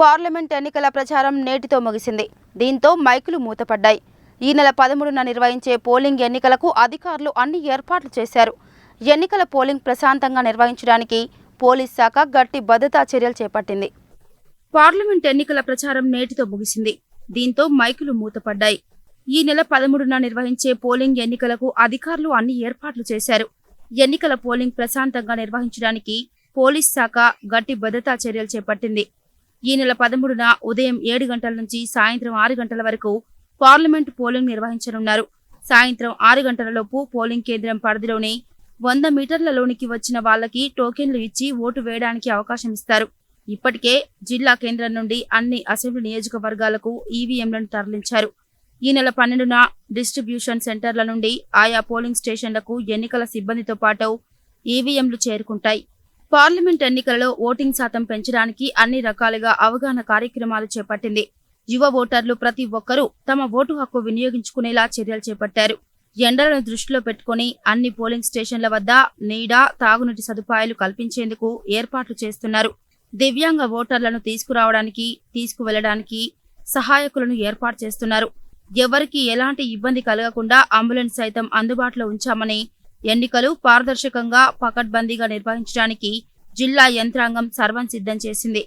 Parliament ఎన్నికల ప్రచారం నేటితో ముగిసింది. దీంతో మైకులు మూతపడ్డాయి. ఈ నెల పదమూడున నిర్వహించే పోలింగ్ ఎన్నికలకు అధికారులు అన్ని ఏర్పాట్లు చేశారు. ఎన్నికల పోలింగ్ ప్రశాంతంగా నిర్వహించడానికి పోలీస్ శాఖ గట్టి భద్రతా చర్యలు చేపట్టింది. పార్లమెంట్ ఎన్నికల ప్రచారం నేటితో ముగిసింది. దీంతో మైకులు మూతపడ్డాయి. ఈ నెల పదమూడున నిర్వహించే పోలింగ్ ఎన్నికలకు అధికారులు అన్ని ఏర్పాట్లు చేశారు. ఎన్నికల పోలింగ్ ప్రశాంతంగా నిర్వహించడానికి పోలీస్ శాఖ గట్టి భద్రతా చర్యలు చేపట్టింది. ఈ నెల పదమూడున ఉదయం ఏడు గంటల నుంచి సాయంత్రం ఆరు గంటల వరకు పార్లమెంట్ పోలింగ్ నిర్వహించనున్నారు. సాయంత్రం ఆరు గంటలలోపు పోలింగ్ కేంద్రం పరిధిలోని వంద మీటర్లలోనికి వచ్చిన వాళ్ళకి టోకెన్లు ఇచ్చి ఓటు వేయడానికి అవకాశం ఇస్తారు. ఇప్పటికే జిల్లా కేంద్రం నుండి అన్ని అసెంబ్లీ నియోజకవర్గాలకు ఈవీఎంలను తరలించారు. ఈ నెల పన్నెండున డిస్ట్రిబ్యూషన్ సెంటర్ల నుండి ఆయా పోలింగ్ స్టేషన్లకు ఎన్నికల సిబ్బందితో పాటు ఈవీఎంలు చేరుకుంటాయి. పార్లమెంట్ ఎన్నికలలో ఓటింగ్ శాతం పెంచడానికి అన్ని రకాలుగా అవగాహన కార్యక్రమాలు చేపట్టింది. యువ ఓటర్లు ప్రతి ఒక్కరూ తమ ఓటు హక్కు వినియోగించుకునేలా చర్యలు చేపట్టారు. ఎండలను దృష్టిలో పెట్టుకుని అన్ని పోలింగ్ స్టేషన్ల వద్ద నీడ తాగునీటి సదుపాయాలు కల్పించేందుకు ఏర్పాట్లు చేస్తున్నారు. దివ్యాంగ ఓటర్లను తీసుకురావడానికి తీసుకువెళ్ళడానికి సహాయకులను ఏర్పాటు చేస్తున్నారు. ఎవరికి ఎలాంటి ఇబ్బంది కలగకుండా అంబులెన్స్ సైతం అందుబాటులో ఉంచామని ఎన్నికలు పారదర్శకంగా పకడ్బందీగా నిర్వహించడానికి జిల్లా యంత్రాంగం సర్వం సిద్ధం చేసింది.